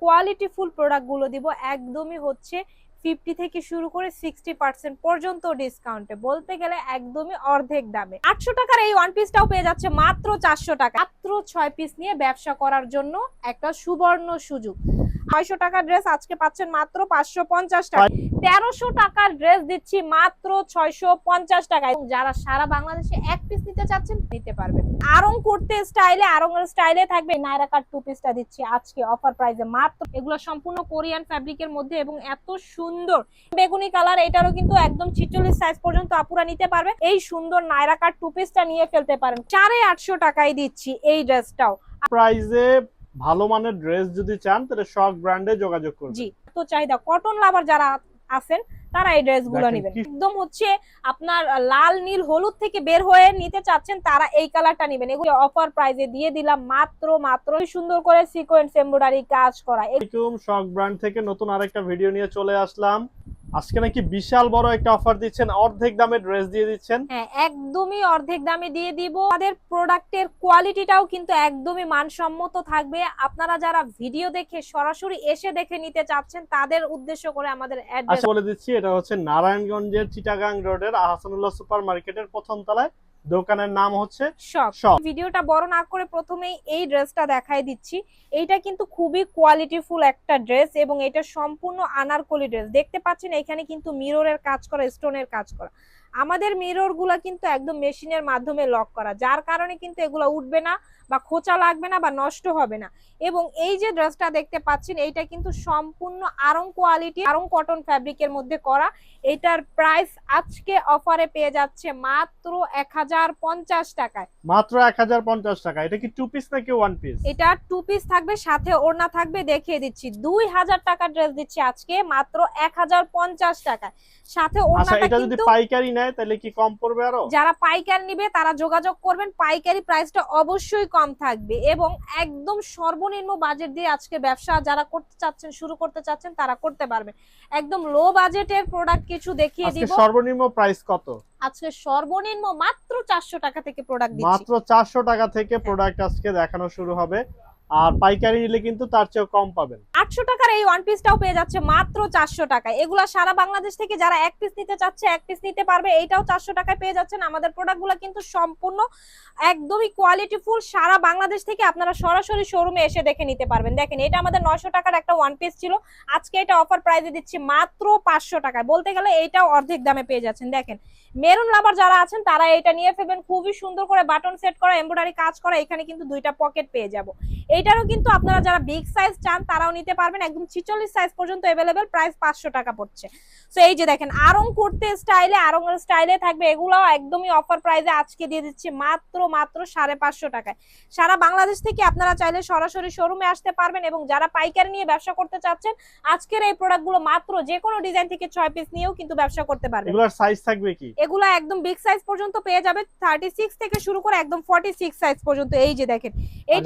Quality full প্রোডাক্টগুলো দিব একদমই হচ্ছে ফিফটি থেকে শুরু করে সিক্সটি পার্সেন্ট পর্যন্ত ডিসকাউন্টে বলতে গেলে একদমই অর্ধেক দামে। আটশো টাকার এই ওয়ান পিসটাও পেয়ে যাচ্ছে মাত্র চারশো টাকা। মাত্র ছয় পিস নিয়ে ব্যবসা করার জন্য একটা সুবর্ণ সুযোগ। ছয়শো টাকার ড্রেস আজকে পাচ্ছেন মাত্র পাঁচশো পঞ্চাশ টাকা। তেরোশো টাকার ড্রেস দিচ্ছি মাত্র ছয়শো পঞ্চাশ টাকায় এবং যারা সারা বাংলাদেশে এক পিস নিতে চাচ্ছেন নিতে পারবেন। আরং করতে স্টাইলে আরং স্টাইলে থাকবে। নাইরা কাট টু পিসটা দিচ্ছি আজকে অফার প্রাইসে মাত্র। এগুলো সম্পূর্ণ কোরিয়ান ফ্যাব্রিকের মধ্যে এবং এত সুন্দর বেগুনি কালার এটারও কিন্তু একদম ছিচল্লিশ সাইজ পর্যন্ত আপুরা নিতে পারবে। এই সুন্দর নাইরাকার টু পিসটা নিয়ে ফেলতে পারেন। সাড়ে আটশো টাকায় দিচ্ছি এই ড্রেসটাও। প্রাইজে ভালো মানের ড্রেস যদি চান তাহলে সব ব্র্যান্ডে যোগাযোগ করুন জি তো চাহিদা। কটন লাভার যারা আছেন তারা এই ড্রেসগুলো গুলো নেবেন। একদম হচ্ছে আপনার লাল নীল হলুদ থেকে বের হয়ে নিতে চাচ্ছেন তারা এই কালারটা নেবেন। এগুলো অফার প্রাইজে দিয়ে দিলাম মাত্র মাত্র। সুন্দর করে সিকোয়েন্স এমব্রয়ডারি কাজ করা। শক ব্র্যান্ড থেকে নতুন আরেকটা ভিডিও নিয়ে চলে আসলাম। আজকে নাকি বিশাল বড় একটা অফার দিচ্ছেন অর্ধেক দামে ড্রেস দিয়ে দিচ্ছেন। হ্যাঁ একদমই অর্ধেক দামে দিয়ে দিব। আমাদের প্রোডাক্টের কোয়ালিটিটাও কিন্তু একদমই মানসম্মত থাকবে। আপনারা যারা ভিডিও দেখে সরাসরি এসে দেখে নিতে চাচ্ছেন তাদের উদ্দেশ্য করে আমাদের অ্যাড্রেস আচ্ছা বলে দিচ্ছি এটা হচ্ছে নারায়ণগঞ্জের চিটাগাং রোডের আহসানুল্লাহ সুপার মার্কেটের প্রথম তলায়। দোকানের নাম হচ্ছে শপ ভিডিওটা বড় না করে প্রথমেই এই ড্রেসটা দেখাই দিচ্ছি। এইটা কিন্তু খুবই কোয়ালিটিফুল একটা ড্রেস এবং এটা সম্পূর্ণ আনারকলি ড্রেস। দেখতে পাচ্ছেন এখানে কিন্তু মিররের কাজ করা স্টোনের কাজ করা। আমাদের মিররগুলা কিন্তু একদম মেশিনের মাধ্যমে লক করা। যার কারণে কিন্তু এগুলো উঠবে না। বা খোঁচা লাগবে না বা নষ্ট হবে না। এবং এই যে ড্রেসটা দেখতে পাচ্ছেন এইটা কিন্তু সম্পূর্ণ আরং কোয়ালিটি আরং কটন ফ্যাব্রিকের মধ্যে করা। এটার প্রাইস আজকে অফারে পেয়ে যাচ্ছে মাত্র এক হাজার পঞ্চাশ টাকায়। মাত্র এক হাজার পঞ্চাশ টাকা। এটা কি টু পিস নাকি ওয়ান পিস এটা টু পিস থাকবে সাথে ওড়না থাকবে দেখিয়ে দিচ্ছি। দুই হাজার টাকা ড্রেস দিচ্ছি আজকে মাত্র এক হাজার পঞ্চাশ টাকায়। সাথে আচ্ছা ওড়নাটা যদি পাইকারি নেয় তাহলে কি কম পড়বে আরও? যারা পাইকার নিবে তারা যোগাযোগ করবেন। পাইকারি প্রাইসটা অবশ্যই কম থাকবে এবং একদম সর্বনিম্ন বাজেট দিয়ে আজকে ব্যবসা যারা করতে চাচ্ছেন শুরু করতে চাচ্ছেন তারা করতে পারবে। একদম লো বাজেটের প্রোডাক্ট কিছু দেখিয়ে দিব। সর্বনিম্ন প্রাইস কত? আজকে সর্বনিম্ন মাত্র চারশো টাকা থেকে প্রোডাক্ট দিচ্ছি। মাত্র চারশো টাকা থেকে প্রোডাক্ট আজকে দেখানো শুরু হবে। আর পাইকারি নিলে কিন্তু তার চেয়েও কম পাবেন। আটশো টাকার এই ওয়ান পিসটাও পেয়ে যাচ্ছে মাত্র চারশো টাকায়। এগুলা সারা বাংলাদেশ থেকে যারা এক পিস নিতে চাচ্ছে, এক পিস নিতে পারবে, এইটাও চারশো টাকায় পেয়ে যাচ্ছেন। আমাদের প্রোডাক্টগুলো কিন্তু সম্পূর্ণ একদমই কোয়ালিটি ফুল সারা বাংলাদেশ থেকে আপনারা সরাসরি শোরুমে এসে দেখে নিতে পারবেন। দেখেন, এটা আমাদের নয়শো টাকার একটা ওয়ান পিস ছিল। আজকে এটা অফার প্রাইসে দিচ্ছি মাত্র পাঁচশো টাকায়। বলতে গেলে এইটাও অর্ধেক দামে পেয়ে যাচ্ছেন। দেখেন মেরুন লাভার যারা আছেন, তারা এটা নিয়ে ফেলবেন। খুবই সুন্দর করে বাটন সেট করা এমব্রয়ডারি কাজ করা, এখানে কিন্তু দুইটা পকেট পেয়ে যাব। এইটারও কিন্তু আপনারা যারা বিগ সাইজ চান তারাও নিতে পারবেন। একদম ছিচল্লিশ সাইজ পর্যন্ত অ্যাভেলেবেল প্রাইস পাঁচশো টাকা পড়ছে। তো এই যে দেখেন আরং করতে স্টাইলে আরং স্টাইলে থাকবে। এগুলাও একদমই অফার প্রাইসে আজকে দিয়ে দিচ্ছি মাত্র মাত্র সাড়ে পাঁচশো টাকায়। সারা বাংলাদেশ থেকে আপনারা চাইলে সরাসরি শোরুমে আসতে পারবেন এবং যারা পাইকারি নিয়ে ব্যবসা করতে চাচ্ছেন আজকের এই প্রোডাক্টগুলো মাত্র যে কোনো ডিজাইন থেকে ছয় পিস নিয়েও কিন্তু ব্যবসা করতে পারবেন। এগুলোর সাইজ থাকবে কি? এগুলো একদম বিগ সাইজ পর্যন্ত পেয়ে যাবে। থার্টি সিক্স থেকে শুরু করে একদম ফর্টি সিক্স সাইজ পর্যন্ত। এই যে দেখেন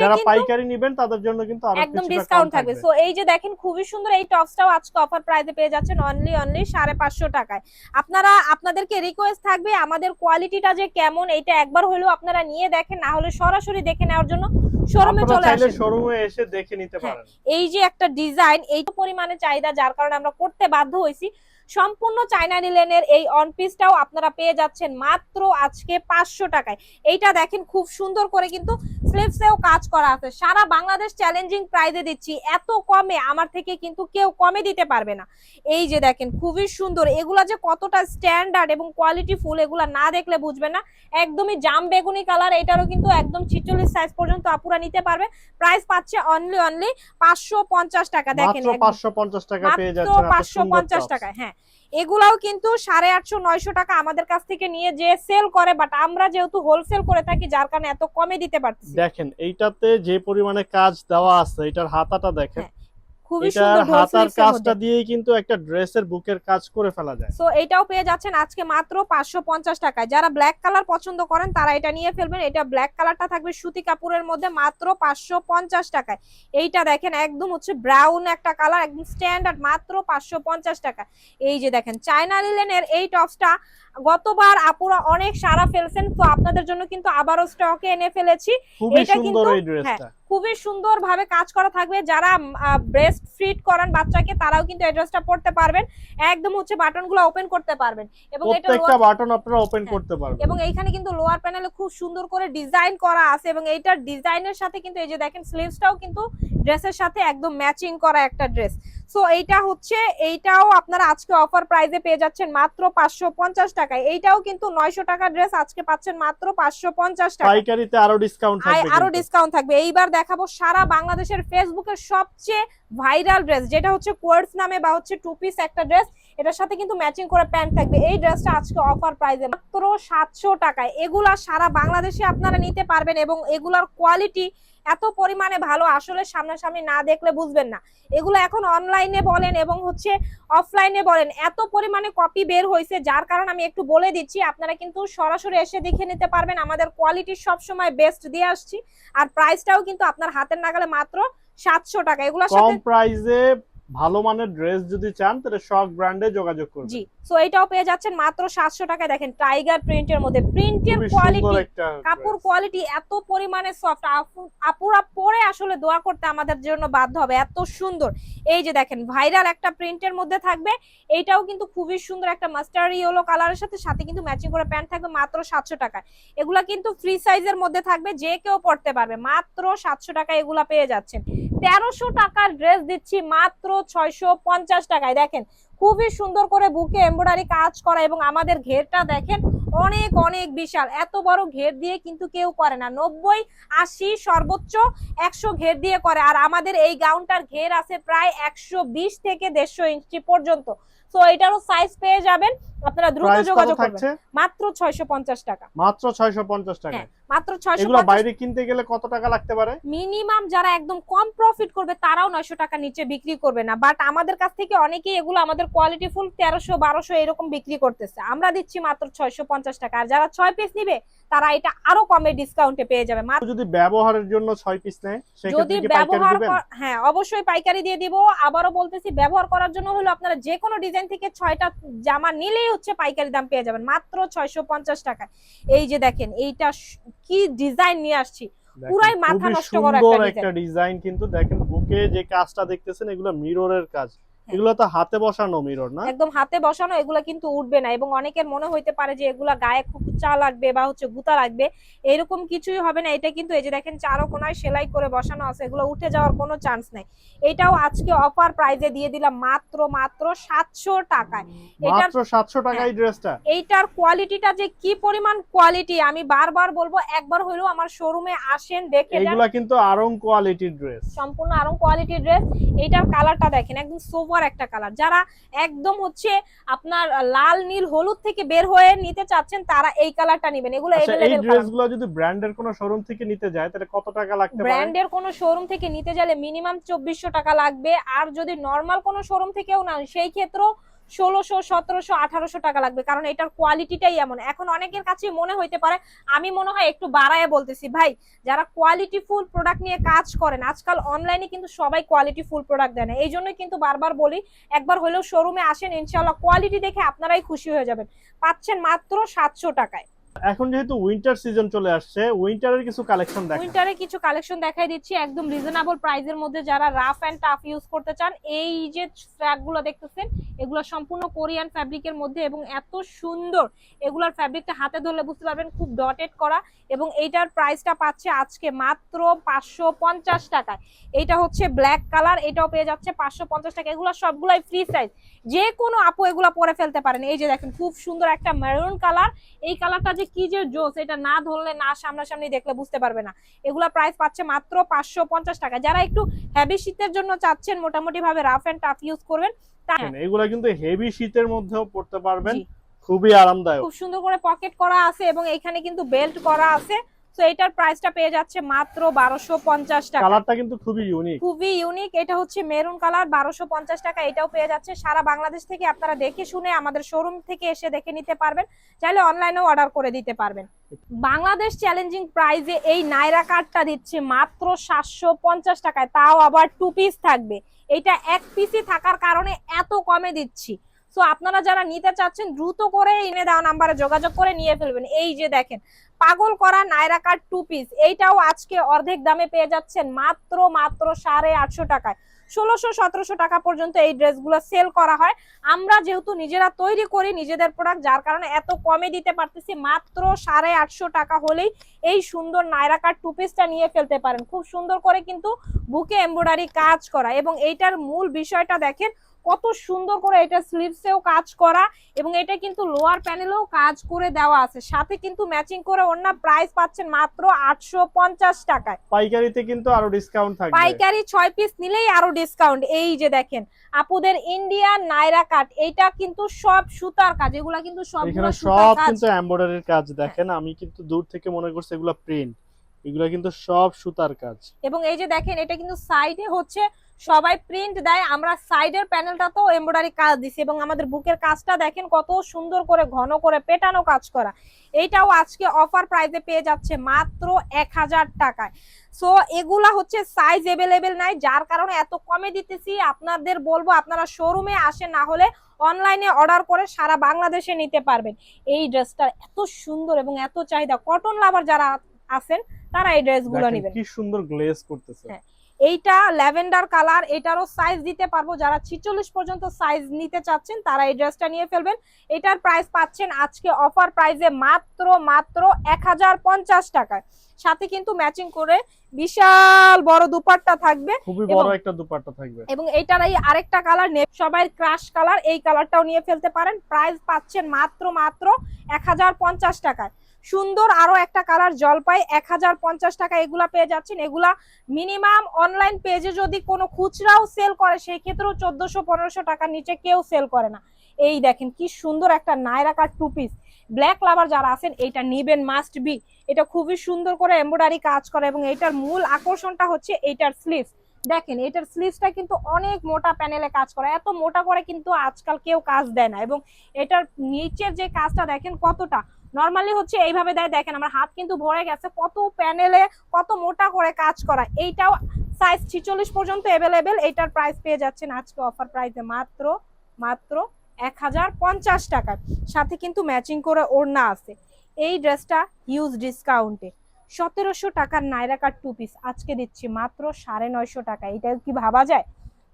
কিন্তু পাইকারি নেবেন তাদের জন্য কিন্তু আরও একদম ডিসকাউন্ট থাকবে। সো এই যে দেখেন খুবই সুন্দর এই টপসটাও আজকে অফার প্রাইসে পেয়ে যাচ্ছেন অনলি অনলি সাড়ে পাঁচশো টাকায়। আপনারা আপনাদেরকে রিকোয়েস্ট থাকবে আমাদের কোয়ালিটিটা যে কেমন এইটা একবার হলেও আপনারা নিয়ে দেখেন না হলে সরাসরি দেখে নেওয়ার জন্য শোরুমে চলে আসেন। শোরুমে এসে দেখে নিতে হ্যাঁ। পারেন। এই যে একটা ডিজাইন এই তো পরিমাণে চাহিদা যার কারণে আমরা করতে বাধ্য হয়েছি। সম্পূর্ণ চাইনা নিলেনের এই অন পিসটাও আপনারা পেয়ে যাচ্ছেন মাত্র আজকে পাঁচশো টাকায়। এইটা দেখেন খুব সুন্দর করে কিন্তু স্লিভসেও কাজ করা আছে। সারা বাংলাদেশ চ্যালেঞ্জিং প্রাইজে দিচ্ছি। এত কমে আমার থেকে কিন্তু কেউ কমে দিতে পারবে না। এই যে দেখেন খুবই সুন্দর। এগুলা যে কতটা স্ট্যান্ডার্ড এবং কোয়ালিটি ফুল এগুলা না দেখলে বুঝবে না। একদমই জাম বেগুনি কালার এটারও কিন্তু একদম ছিচল্লিশ সাইজ পর্যন্ত আপুরা নিতে পারবে। প্রাইস পাচ্ছে অনলি অনলি পাঁচশো পঞ্চাশ টাকা। দেখেন পাঁচশো পঞ্চাশ টাকা পাঁচশো পঞ্চাশ। টাকায় হ্যাঁ। এগুলাও কিন্তু সাড়ে আটশো নয়শো টাকা আমাদের কাছ থেকে নিয়ে যে সেল করে বাট আমরা যেহেতু হোলসেল করে থাকি যার কারণে এত কমে দিতে পারছি দেখেন এইটাতে যে পরিমাণে কাজ দেওয়া আছে এটার হাতাটা দেখেন। হ্যাঁ, খুবই সুন্দর হাতার কাজটা দিয়েই কিন্তু একটা ড্রেসের বুকের কাজ করে ফেলা যায়। সো এটাও পেয়ে যাচ্ছেন আজকে মাত্র পাঁচশো পঞ্চাশ টাকায়। যারা ব্ল্যাক কালার পছন্দ করেন তারা এটা নিয়ে ফেলবেন। এটা ব্ল্যাক কালারটা থাকবে সুতি কাপড়ের মধ্যে মাত্র পাঁচশো পঞ্চাশ টাকায়। এইটা দেখেন একদম হচ্ছে ব্রাউন একটা কালার একদম স্ট্যান্ডার্ড মাত্র পাঁচশো পঞ্চাশ টাকা এই যে দেখেন চায়না লিলেনের এই টপসটা গতবার আপুরা অনেক সারা ফেলছেন। তো আপনাদের জন্য কিন্তু আবারও স্টকে এনে ফেলেছি। এটা সুন্দর কিন্তু- এই ড্রেসটা হ্যাঁ, খুবই সুন্দর ভাবে কাজ করা থাকবে। যারা ব্রেস্ট ফিট করান বাচ্চাকে তারাও কিন্তু অ্যাড্রেসটা ড্রেসটা পড়তে পারবেন। একদম হচ্ছে বাটনগুলো ওপেন করতে পারবেন। এবং এটা প্রত্যেকটা বাটন আপনারা ওপেন হ্যাঁ। করতে পারবেন। এবং এইখানে কিন্তু লোয়ার প্যানেলে খুব সুন্দর করে ডিজাইন করা আছে এবং এইটার ডিজাইনের সাথে কিন্তু এই যে দেখেন স্লিভসটাও কিন্তু ড্রেসের সাথে একদম ম্যাচিং করা একটা ড্রেস। সো এইটা হচ্ছে এইটাও আপনারা আজকে অফার প্রাইসে পেয়ে যাচ্ছেন মাত্র পাঁচশো পঞ্চাশ টাকায়। এইটাও কিন্তু নয়শো টাকার ড্রেস আজকে পাচ্ছেন মাত্র পাঁচশো পঞ্চাশ টাকা পাইকারিতে আরও ডিসকাউন্ট আরও ডিসকাউন্ট থাকবে। এইবার দেখাবো সারা বাংলাদেশের ফেসবুকের সবচেয়ে ভাইরাল ড্রেস যেটা হচ্ছে কোয়ার্টস নামে বা হচ্ছে টু পিস একটা ড্রেস এটার সাথে কিন্তু ম্যাচিং করে প্যান্ট থাকবে। এই ড্রেসটা আজকে অফার প্রাইসে মাত্র সাতশো টাকায়। এগুলা সারা বাংলাদেশে আপনারা নিতে পারবেন এবং এগুলার কোয়ালিটি এত পরিমাণে ভালো আসলে সামনাসামনি না দেখলে বুঝবেন না। এগুলো এখন অনলাইনে বলেন এবং হচ্ছে অফলাইনে বলেন এত পরিমাণে কপি বের হয়েছে যার কারণে আমি একটু বলে দিচ্ছি আপনারা কিন্তু সরাসরি এসে দেখে নিতে পারবেন আমাদের কোয়ালিটি সবসময় বেস্ট দিয়ে আসছি। আর প্রাইসটাও কিন্তু আপনার হাতের নাগালে মাত্র সাতশো টাকা। এগুলোর কম সাথে প্রাইসে ভালো মানের ড্রেস যদি চান তাহলে শক ব্র্যান্ডে যোগাযোগ করবেন। জি সো এটাও পেয়ে যাচ্ছেন মাত্র সাতশো টাকায়। দেখেন টাইগার প্রিন্টের মধ্যে প্রিন্টের কোয়ালিটি কাপড় কোয়ালিটি এত পরিমাণে সফট আপুরা পরে আসলে দোয়া করতে আমাদের জন্য বাধ্য হবে। এত সুন্দর। এই যে দেখেন ভাইরাল একটা প্রিন্টের মধ্যে থাকবে। এইটাও কিন্তু খুবই সুন্দর একটা মাস্টার ইয়েলো কালারের সাথে সাথে কিন্তু ম্যাচিং করে প্যান্ট থাকবে মাত্র সাতশো টাকায়। এগুলা কিন্তু ফ্রি সাইজের মধ্যে থাকবে যে কেউ পড়তে পারবে। মাত্র সাতশো টাকায় এগুলা পেয়ে যাচ্ছেন। তেরোশো টাকার ড্রেস দিচ্ছি মাত্র ছয়শো পঞ্চাশ টাকায়। দেখেন, খুবই সুন্দর করে বুকে এমব্রয়ডারি কাজ করা এবং আমাদের ঘেরটা দেখেন, অনেক অনেক বিশাল। এত বড় ঘের দিয়ে কিন্তু কেউ করে না। নব্বই, আশি সর্বোচ্চ একশো ঘের দিয়ে করে। আর আমাদের এই গাউনটার ঘের আছে প্রায় একশো বিশ থেকে দেড়শো ইঞ্চি পর্যন্ত। তো এটারও সাইজ পেয়ে যাবেন। আপনারা দ্রুত যোগাযোগ করবেন। মাত্র ছয়শো পঞ্চাশ টাকা। মাত্র 650 টাকা। হ্যাঁ, মাত্র ছয়শো এগুলো বাইরে কিনতে গেলে কত টাকা লাগতে পারে? মিনিমাম যারা একদম কম প্রফিট করবে তারাও নয়শো টাকা নিচে বিক্রি করবে না। বাট আমাদের কাছ থেকে অনেকেই এগুলো আমাদের কোয়ালিটি ফুল তেরোশো বারোশো এরকম বিক্রি করতেছে। আমরা দিচ্ছি মাত্র ছয়শো পঞ্চাশ টাকা। আর যারা ছয় পিস নিবে তারা এটা আরও কমে ডিসকাউন্টে পেয়ে যাবে। মাত্র যদি ব্যবহারের জন্য 6 পিস নেয় যদি ব্যবহার হ্যাঁ অবশ্যই পাইকারি দিয়ে দিব। আবারও বলতেছি ব্যবহার করার জন্য হলো আপনারা যে কোনো ডিজাইন থেকে ছয়টা জামা নিলেই হচ্ছে পাইকারি দাম পেয়ে যাবেন। মাত্র ছয়শো পঞ্চাশ টাকা এই যে দেখেন এইটা কি ডিজাইন নিয়ে আসছি। পুরাই মাথা নষ্ট করা একটা ডিজাইন কিন্তু দেখেন বুকে যে কাজটা দেখতেছেন এগুলো মিররের কাজ। এগুলো তো হাতে বসানো মিরর না? একদম হাতে বসানো এগুলা কিন্তু উঠবে না। এবং অনেকের মনে হইতে পারে যে এগুলা গায়ে খুব চা লাগবে বা হচ্ছে গুতা লাগবে। এরকম কিছুই হবে না। এটা কিন্তু এই যে দেখেন চারো কোনায় সেলাই করে বসানো আছে। এগুলো উঠে যাওয়ার কোনো চান্স নাই। এটাও আজকে অফার প্রাইজে দিয়ে দিলাম মাত্র মাত্র সাতশো টাকায়। এটার মাত্র 700 টাকা হ্যাঁ। ড্রেসটা এইটার কোয়ালিটিটা যে কি পরিমাণ কোয়ালিটি আমি বারবার বলব একবার হইলেও আমার শোরুমে আসেন দেখে যান। এগুলা কিন্তু আরং কোয়ালিটির ড্রেস সম্পূর্ণ আরং কোয়ালিটির ড্রেস এইটার কালারটা দেখেন একদম সোভার একটা কালার যারা একদম হচ্ছে আপনার লাল নীল হলুদ থেকে বের হয়ে নিতে চাচ্ছেন তারা এই কালারটা নেবেন। এগুলো আচ্ছা এই ড্রেসগুলো যদি ব্র্যান্ডের কোনো শোরুম থেকে নিতে যায় তাহলে কত টাকা লাগতে পারে? ব্র্যান্ডের কোনো শোরুম থেকে নিতে গেলে মিনিমাম চব্বিশশো টাকা লাগবে। আর যদি নরমাল কোনো শোরুম থেকেও না সেই ক্ষেত্রেও ষোলোশো, সতেরোশো, আঠারোশো টাকা লাগবে, কারণ এটার কোয়ালিটিটাই এমন। এখন অনেকের কাছে মনে হইতে পারে, আমি মনে হয় একটু বাড়ায় বলতেছি, ভাই, যারা কোয়ালিটি ফুল প্রোডাক্ট নিয়ে কাজ করেন, আজকাল অনলাইনে কিন্তু সবাই কোয়ালিটি ফুল প্রোডাক্ট দেয় না। এই জন্যই কিন্তু বারবার বলি, একবার হলেও শোরুমে আসেন ইনশাল্লাহ কোয়ালিটি দেখে আপনারাই খুশি হয়ে যাবেন। পাচ্ছেন মাত্র সাতশো টাকায়। এখন যেহেতু উইন্টার সিজন চলে আসছে উইন্টারের কিছু কালেকশন দেখেন। উইন্টারে কিছু কালেকশন দেখাই দিচ্ছি, একদম রিজনেবল প্রাইসের মধ্যে যারা রাফ এন্ড টাফ ইউজ করতে চান, এই যে ট্র্যাকগুলো দেখতেছেন, এগুলো সম্পূর্ণ কোরিয়ান ফ্যাব্রিকের মধ্যে এবং এত সুন্দর এগুলোর ফ্যাব্রিকটা হাতে ধরলে বুঝতে পারবেন খুব ডটেড করা এবং এইটার প্রাইসটা পাচ্ছে আজকে মাত্র পাঁচশো পঞ্চাশ টাকায়। এইটা হচ্ছে ব্ল্যাক কালার এটাও পেয়ে যাচ্ছে পাঁচশো পঞ্চাশ টাকা এগুলো সবগুলাই ফ্রি সাইজ যে কোনো আপু এগুলো পরে ফেলতে পারেন। এই যে দেখেন, খুব সুন্দর একটা মেরুন কালার এই কালারটা যে কি যে জোস? এটা না ধরলে না সামনাসামনি দেখলে বুঝতে পারবে না। এগুলা প্রাইস পাচ্ছে মাত্র পাঁচশো পঞ্চাশ টাকা। যারা একটু হেভি শীতের জন্য চাচ্ছেন মোটামুটি ভাবে রাফ এন্ড টাফ ইউজ করবেন এগুলা কিন্তু হেভি শীতের মধ্যেও পড়তে পারবেন। খুবই আরামদায়ক। খুব সুন্দর করে পকেট করা আছে এবং এখানে কিন্তু বেল্ট করা আছে। তো এটার প্রাইসটা পেয়ে যাচ্ছে মাত্র বারোশো পঞ্চাশ টাকা। কালারটা কিন্তু খুবই ইউনিক খুবই ইউনিক এটা হচ্ছে মেরুন কালার বারোশো পঞ্চাশ টাকা। এটাও পেয়ে যাচ্ছে সারা বাংলাদেশ থেকে আপনারা দেখে শুনে আমাদের শোরুম থেকে এসে দেখে নিতে পারবেন। চাইলে অনলাইনেও অর্ডার করে দিতে পারবেন। বাংলাদেশ চ্যালেঞ্জিং প্রাইজে এই নাইরা কার্ডটা দিচ্ছে মাত্র সাতশো পঞ্চাশ টাকায়। তাও আবার টু পিস থাকবে। এটা এক পিসই থাকার কারণে এত কমে দিচ্ছি। সো আপনারা যারা নিতে চাচ্ছেন, দ্রুত করে এনে দেওয়া নাম্বারে যোগাযোগ করে নিয়ে ফেলবেন। এই যে দেখেন, পাগল করা নাইরা কাট টু পিস এইটাও আজকে অর্ধেক দামে পেয়ে যাচ্ছেন মাত্র মাত্র সাড়ে আটশো টাকায়। ষোলোশো, সতেরোশো টাকা পর্যন্ত এই ড্রেসগুলো সেল করা হয়। আমরা যেহেতু নিজেরা তৈরি করি নিজেদের প্রোডাক্ট যার কারণে এত কমে দিতে পারতেছি, মাত্র সাড়ে আটশো টাকা হলেই এই সুন্দর নাইরা কাট টু পিসটা নিয়ে ফেলতে পারেন। খুব সুন্দর করে কিন্তু বুকে এমব্রয়ডারি কাজ করা। এবং এইটার মূল বিষয়টা দেখেন কত সুন্দর করে এটা স্লিভসেও কাজ করা এবং এটা কিন্তু লোয়ার প্যানেলেও কাজ করে দেওয়া আছে। সাথে কিন্তু ম্যাচিং করে অন্য প্রাইস পাচ্ছেন মাত্র আটশো পঞ্চাশ টাকায়। পাইকারিতে কিন্তু আরও ডিসকাউন্ট থাকবে। পাইকারি ছয় পিস নিলেই আরও ডিসকাউন্ট এই যে দেখেন আপুদের ইন্ডিয়ান নাইরা কাট এইটা কিন্তু সব সুতার কাজ এগুলা কিন্তু সব কাজ। কিন্তু এমব্রয়ডারির কাজ দেখেন আমি কিন্তু দূর থেকে মনে করছি এগুলো প্রিন্ট এগুলো কিন্তু সব সুতার কাজ। এবং এই যে দেখেন এটা কিন্তু সাইডে হচ্ছে সবাই প্রিন্ট দেয় আমরা সাইডের প্যানেলটা তো এমব্রয়ডারি কাজ দিছি এবং আমাদের বুকের কাজটা দেখেন কত সুন্দর করে ঘন করে পেটানো কাজ করা। এইটাও আজকে অফার প্রাইসে পেয়ে যাচ্ছে মাত্র এক হাজার টাকায়। সো এগুলা হচ্ছে সাইজ এভেলেবেল নাই যার কারণে এত কমে দিতেছি। আপনাদের বলব আপনারা শোরুমে আসে না হলে অনলাইনে অর্ডার করে সারা বাংলাদেশে নিতে পারবেন। এই ড্রেসটা এত সুন্দর এবং এত চাহিদা। কটন লাভার যারা আছেন তারা এই ড্রেসগুলো নেবেন। কি সুন্দর গ্লেজ করতেছে। হ্যাঁ। এইটা ল্যাভেন্ডার কালার এটারও সাইজ দিতে পারব। যারা ছিচল্লিশ পর্যন্ত সাইজ নিতে চাচ্ছেন তারা এই ড্রেসটা নিয়ে ফেলবেন। এটার প্রাইস পাচ্ছেন আজকে অফার প্রাইসে মাত্র মাত্র এক হাজার পঞ্চাশ টাকায়। সাথে কিন্তু ম্যাচিং করে বিশাল বড় দুপাট্টা থাকবে খুবই এবং- বড় একটা দুপাট্টা থাকবে। এবং এইটার এই আরেকটা কালার নেপ সবাই ক্রাশ কালার এই কালারটাও নিয়ে ফেলতে পারেন। প্রাইস পাচ্ছেন মাত্র মাত্র এক হাজার পঞ্চাশ টাকায়। সুন্দর আরও একটা কালার জলপাই, এক হাজার পঞ্চাশ টাকা এগুলা পেয়ে যাচ্ছেন। এগুলা মিনিমাম অনলাইন পেজে যদি কোনো খুচরাও সেল করে সেই ক্ষেত্রেও চোদ্দশো পনেরোশো টাকার নিচে কেউ সেল করে না। এই দেখেন কি সুন্দর একটা Naira cut two piece black lover যারা আছেন, এটা নিবেন মাস্ট বি এটা খুবই সুন্দর করে এমব্রয়ডারি কাজ করে এবং এটার মূল আকর্ষণটা হচ্ছে এইটার স্লিভ দেখেন, এটার স্লিভসটা কিন্তু অনেক মোটা প্যানেলে কাজ করে। এত মোটা করে কিন্তু আজকাল কেউ কাজ দেয় না এবং এটার নিচের যে কাজটা দেখেন কতটা? নর্মালি হচ্ছে এইভাবে দেয়, দেখেন আমার হাত কিন্তু ভরে গেছে, কত প্যানেলে কত মোটা করে কাজ করা, এইটাও সাইজ ছিচল্লিশ পর্যন্ত অ্যাভেলেবেল এইটার প্রাইস পেয়ে যাচ্ছেন আজকে অফার প্রাইসে মাত্র মাত্র এক হাজার পঞ্চাশ টাকায়। সাথে কিন্তু ম্যাচিং করে ওড়না আছে। এই ড্রেসটা হিউজ ডিসকাউন্টে সতেরোশো টাকার নাইরা কাট টু পিস আজকে দিচ্ছি মাত্র সাড়ে নয়শো টাকা। এটা কি ভাবা যায়?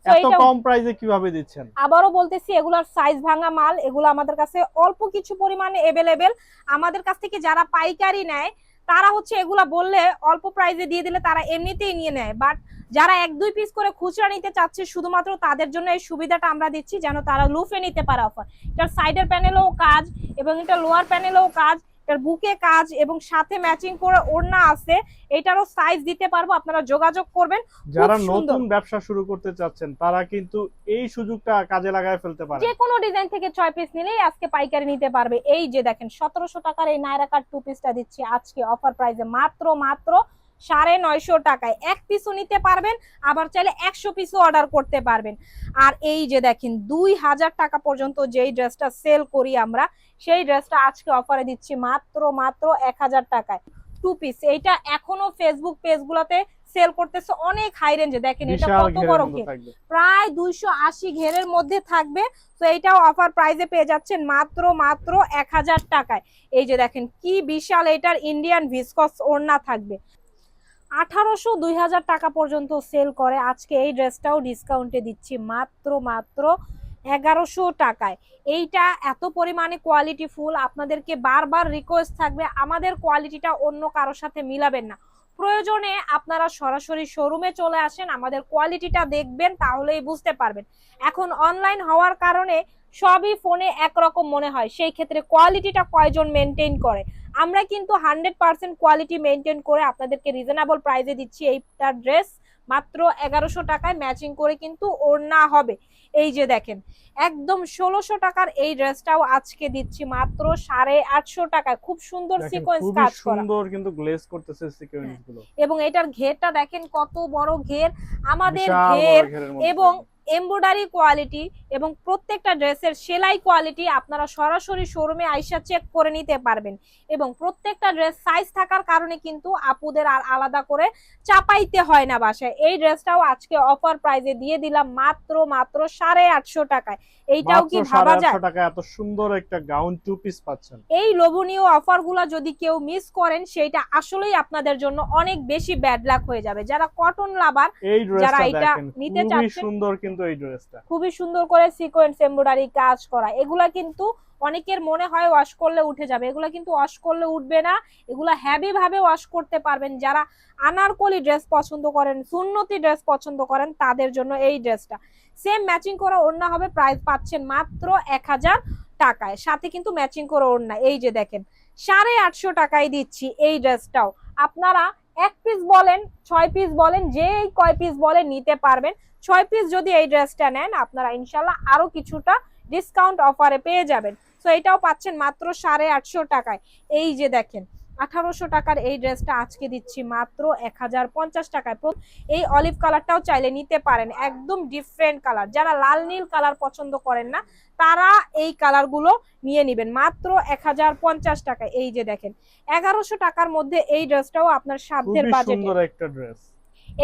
এত কম প্রাইসে কীভাবে দিচ্ছেন? আবারও বলতেছি এগুলার সাইজ ভাঙা মাল এগুলো আমাদের কাছে অল্প কিছু পরিমাণে এভেলেবেল আমাদের কাছ থেকে যারা পাইকারি নেয় তারা হচ্ছে এগুলা বললে অল্প প্রাইসে দিয়ে দিলে তারা এমনিতেই নিয়ে নেয়। বাট যারা এক দুই পিস করে খুচরা নিতে চাচ্ছে শুধুমাত্র তাদের জন্য এই সুবিধাটা আমরা দিচ্ছি যেন তারা লুফে নিতে পারে অফার এটার সাইডের প্যানেলেও কাজ এবং এটা লোয়ার প্যানেলেও কাজ এটার বুকে কাজ এবং সাথে ম্যাচিং করে ওড়না আছে এটারও সাইজ দিতে পারব আপনারা যোগাযোগ করবেন। যারা। নতুন ব্যবসা শুরু করতে চাচ্ছেন তারা কিন্তু এই সুযোগটা কাজে লাগায় ফেলতে পারে যে কোনো ডিজাইন থেকে ছয় পিস নিলেই আজকে পাইকারি নিতে পারবে। এই যে দেখেন সতেরোশো টাকার এই নায়রা কাট টু পিসটা দিচ্ছি আজকে অফার প্রাইসে মাত্র মাত্র সাড়ে নয়শো টাকায়। এক পিসও নিতে পারবেন আবার চাইলে একশো পিসও অর্ডার করতে পারবেন। আর এই যে দেখেন দুই হাজার টাকা পর্যন্ত যেই ড্রেসটা সেল করি আমরা সেই ড্রেসটা আজকে অফারে দিচ্ছি মাত্র মাত্র এক হাজার টাকায়। টু পিস এইটা এখনও ফেসবুক পেজগুলোতে সেল করতেছে অনেক হাই রেঞ্জে দেখেন এটা কত বড় প্রায় দুইশো আশি ঘেরের মধ্যে থাকবে। তো এইটাও অফার প্রাইসে পেয়ে যাচ্ছেন মাত্র মাত্র এক হাজার টাকায়। এই যে দেখেন কি বিশাল এটার ইন্ডিয়ান ভিসকস ওড়না থাকবে। আঠারোশো দুই হাজার টাকা পর্যন্ত সেল করে। আজকে এই ড্রেসটাও ডিসকাউন্টে দিচ্ছি মাত্র মাত্র এগারোশো টাকায়। এইটা এত পরিমাণে কোয়ালিটি ফুল, আপনাদেরকে বারবার রিকোয়েস্ট থাকবে, আমাদের কোয়ালিটিটা অন্য কারোর সাথে মিলাবেন না। প্রয়োজনে আপনারা সরাসরি শোরুমে চলে আসেন, আমাদের কোয়ালিটিটা দেখবেন, তাহলেই বুঝতে পারবেন। এখন অনলাইন হওয়ার কারণে সবই ফোনে একরকম মনে হয়, সেই ক্ষেত্রে কোয়ালিটিটা কয়জন মেনটেন করে? আমরা কিন্তু হান্ড্রেড পার্সেন্ট কোয়ালিটি মেনটেন করে আপনাদেরকে রিজনেবল প্রাইসে দিচ্ছি এইটা ড্রেস। মাত্র এগারোশো টাকায় ম্যাচিং করে কিন্তু ওড়না হবে। এই যে দেখেন একদম ষোলোশো টাকার এই ড্রেসটাও আজকে দিচ্ছি মাত্র সাড়ে আটশো টাকায়। খুব সুন্দর সিকোয়েন্স কাজ করা। সুন্দর কিন্তু গ্লেজ করতেছে সিকোয়েন্সগুলো। এবং এটার ঘেরটা দেখেন কত বড় ঘের। আমাদের ঘের এবং। এমব্রয়ডারি কোয়ালিটি এবং প্রত্যেকটা ড্রেসের সেলাই কোয়ালিটি আপনারা সরাসরি শোরুমে আইসা চেক করে নিতে পারবেন। এবং প্রত্যেকটা ড্রেস সাইজ থাকার কারণে কিন্তু আপুদের আর আলাদা করে চাপাইতে হয় না বাসায়। এই ড্রেসটাও আজকে অফার প্রাইজে দিয়ে দিলাম মাত্র মাত্র সাড়ে আটশো টাকায়। এইটাও কি ভাবা যায়? এত সুন্দর একটা গাউন টু পিস পাচ্ছেন। এই লোভনীয় অফারগুলো যদি কেউ মিস করেন সেইটা আসলেই আপনাদের জন্য অনেক বেশি ব্যাড লাক হয়ে যাবে। যারা কটন লাভার যারা এটা নিতে চাচ্ছেন- সুন্দর কিন্তু এই ড্রেসটা। খুবই সুন্দর করে সিকোয়েন্স এমব্রয়ডারি কাজ করা। এগুলা কিন্তু অনেকের মনে হয় ওয়াশ করলে উঠে যাবে। এগুলা কিন্তু ওয়াশ করলে উঠবে না। এগুলা হ্যাভি ভাবে ওয়াশ করতে পারবেন। যারা আনারকলি ড্রেস পছন্দ করেন, সুন্নতি ড্রেস পছন্দ করেন, তাদের জন্য এই ড্রেসটা। সেম ম্যাচিং করা ওড়না হবে প্রাইস পাচ্ছেন মাত্র এক হাজার টাকায়। সাথে কিন্তু ম্যাচিং করে ওড়না। এই যে দেখেন, সাড়ে আটশো টাকায় দিচ্ছি এই ড্রেসটাও আপনারা এক পিস বলেন, ছয় পিস বলেন, যে কয় পিস বলেন নিতে পারবেন। ছয় পিস যদি এই ড্রেসটা নেন, আপনারা ইনশাল্লাহ আরও কিছুটা ডিসকাউন্ট অফারে পেয়ে যাবেন। সো এটাও পাচ্ছেন মাত্র সাড়ে আটশো টাকায়। এই যে দেখেন আঠারোশো টাকার এই ড্রেসটা আজকে দিচ্ছি মাত্র এক হাজার পঞ্চাশ টাকায়। এই অলিভ কালারটাও চাইলে নিতে পারেন একদম ডিফারেন্ট কালার। যারা লাল নীল কালার পছন্দ করেন না তারা এই কালারগুলো নিয়ে নেবেন। মাত্র এক হাজার পঞ্চাশ টাকায়। এই যে দেখেন এগারোশো টাকার মধ্যে এই ড্রেসটাও আপনার সাধ্যের বাজেট একটা ড্রেস।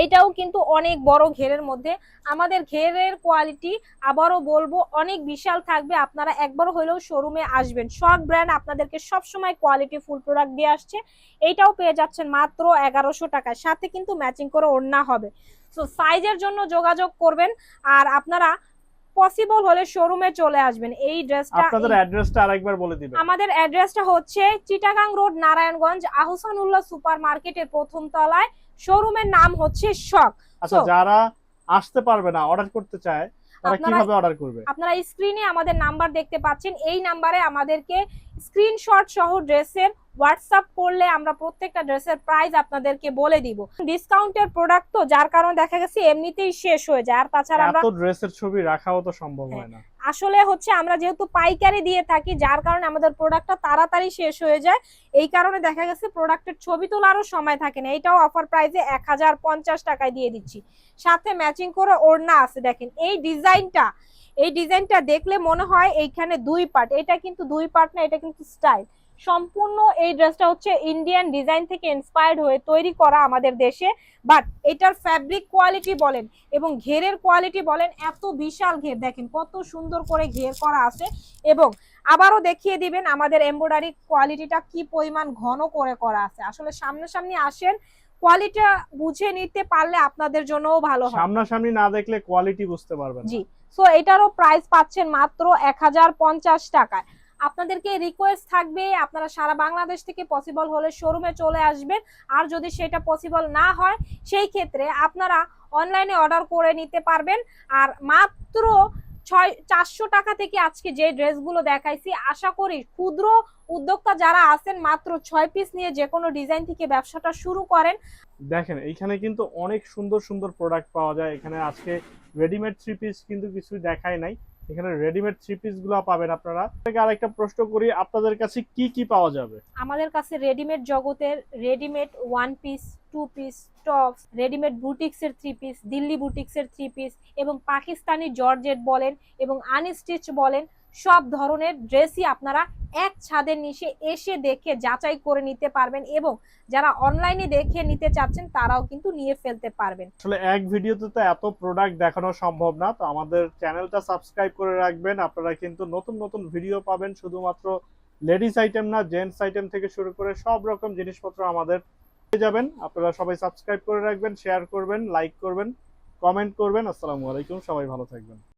এইটাও কিন্তু অনেক বড় ঘেরের মধ্যে। আমাদের ঘেরের কোয়ালিটি আবারও বলব অনেক বিশাল থাকবে। আপনারা একবার হলেও শোরুমে আসবেন। সব ব্র্যান্ড আপনাদেরকে সব সময় কোয়ালিটি ফুল প্রোডাক্ট দিয়ে আসছে। এইটাও পেয়ে যাচ্ছেন মাত্র এগারোশো টাকায়। সাথে কিন্তু ম্যাচিং করে ওড়না হবে। সো সাইজের জন্য যোগাযোগ করবেন আর আপনারা পসিবল হলে শোরুমে চলে আসবেন। এই ড্রেসটা আপনাদের অ্যাড্রেসটা আরেকবার বলে দিবেন। আমাদের অ্যাড্রেসটা হচ্ছে চিটাগাং রোড নারায়ণগঞ্জ আহসানুল্লাহ সুপার মার্কেটের প্রথম তলায়। শোরুমের নাম হচ্ছে শক আচ্ছা যারা আসতে পারবে না অর্ডার করতে চায় তারা আপনারা- কীভাবে অর্ডার করবে? আপনারা স্ক্রিনে আমাদের নাম্বার দেখতে পাচ্ছেন। এই নাম্বারে আমাদেরকে স্ক্রিনশট সহ ড্রেসের হোয়াটসঅ্যাপ করলে আমরা প্রত্যেকটা ড্রেসের প্রাইস আপনাদেরকে বলে দিব। ডিসকাউন্টের প্রোডাক্ট তো যার কারণে দেখা গেছে এমনিতেই শেষ হয়ে যায়। আর তাছাড়া আমরা এত ড্রেসের ছবি রাখাও তো সম্ভব হ্যাঁ। হয় না। আসলে হচ্ছে আমরা যেহেতু পাইকারি দিয়ে থাকি যার কারণে আমাদের প্রোডাক্টটা তাড়াতাড়ি শেষ হয়ে যায়। এই কারণে দেখা গেছে প্রোডাক্টের ছবি তোলারও সময় থাকে না। এটাও অফার প্রাইসে এক হাজার পঞ্চাশ টাকায় দিয়ে দিচ্ছি। সাথে ম্যাচিং করে ওড়না আছে। দেখেন এই ডিজাইনটা এই ডিজাইনটা দেখলে মনে হয় এইখানে দুই পার্ট এটা কিন্তু দুই পার্ট না এটা কিন্তু স্টাইল। সম্পূর্ণ এই ড্রেসটা হচ্ছে ইন্ডিয়ান ডিজাইন থেকে ইন্সপায়ার্ড হয়ে তৈরি করা আমাদের দেশে। বাট এটার ফ্যাব্রিক কোয়ালিটি বলেন এবং ঘেরের কোয়ালিটি বলেন এত বিশাল ঘের। দেখেন কত সুন্দর করে ঘের করা আছে এবং আবারও দেখিয়ে দিবেন আমাদের এমব্রয়ডারি কোয়ালিটিটা কি পরিমাণ ঘন করে করা আছে। আসলে সামনাসামনি আসেন কোয়ালিটিটা বুঝে নিতে পারলে আপনাদের জন্যও ভালো হয়। সামনাসামনি না দেখলে কোয়ালিটি বুঝতে পারবেন জি। সো এটারও প্রাইস পাচ্ছেন মাত্র এক হাজার পঞ্চাশ টাকায়। আপনাদেরকে রিকোয়েস্ট থাকবে, আপনারা সারা বাংলাদেশ থেকে পসিবল হলে শোরুমে চলে আসবেন। আর যদি সেটা পসিবল না হয়, সেই ক্ষেত্রে আপনারা অনলাইনে অর্ডার করে নিতে পারবেন। আর মাত্র ছয়, চারশো টাকা থেকে আজকে যে ড্রেসগুলো দেখাইছি, আশা করি ক্ষুদ্র উদ্যোক্তা যারা আছেন, মাত্র ছয় পিস নিয়ে যে কোনো ডিজাইন থেকে ব্যবসাটা শুরু করেন। দেখেন এখানে কিন্তু অনেক সুন্দর সুন্দর প্রোডাক্ট পাওয়া যায়। এখানে আজকে রেডিমেড থ্রি পিস কিন্তু কিছু দেখায় নাই। এখানে রেডিমেড থ্রি পিসগুলো পাবেন আপনারা। থেকে আরেকটা প্রশ্ন করি, আপনাদের কাছে কি কি পাওয়া যাবে? আমাদের কাছে রেডিমেড জগতের readymade one piece two piece tops readymade boutiques এর থ্রি পিস দিল্লি বুটিক্স এর থ্রি পিস এবং পাকিস্তানি জর্জেট বলেন এবং আনস্টিচ বলেন। সব ধরনের ড্রেসই আপনারা এক ছাদের নিচে এসে দেখে যাচাই করে নিতে পারবেন এবং যারা অনলাইনে দেখে নিতে চাচ্ছেন, তারাও কিন্তু নিয়ে ফেলতে পারবেন। আসলে এক ভিডিওতে তো এত প্রোডাক্ট দেখানো সম্ভব না, তো আমাদের চ্যানেলটা সাবস্ক্রাইব করে রাখবেন। আপনারা কিন্তু নতুন নতুন ভিডিও পাবেন, শুধুমাত্র লেডিস আইটেম না জেন্টস আইটেম থেকে শুরু করে সব রকম জিনিসপত্র আমাদের পেয়ে যাবেন। আপনারা সবাই সাবস্ক্রাইব করে রাখবেন শেয়ার করবেন লাইক করবেন কমেন্ট করবেন। আসসালামু আলাইকুম, সবাই ভালো থাকবেন।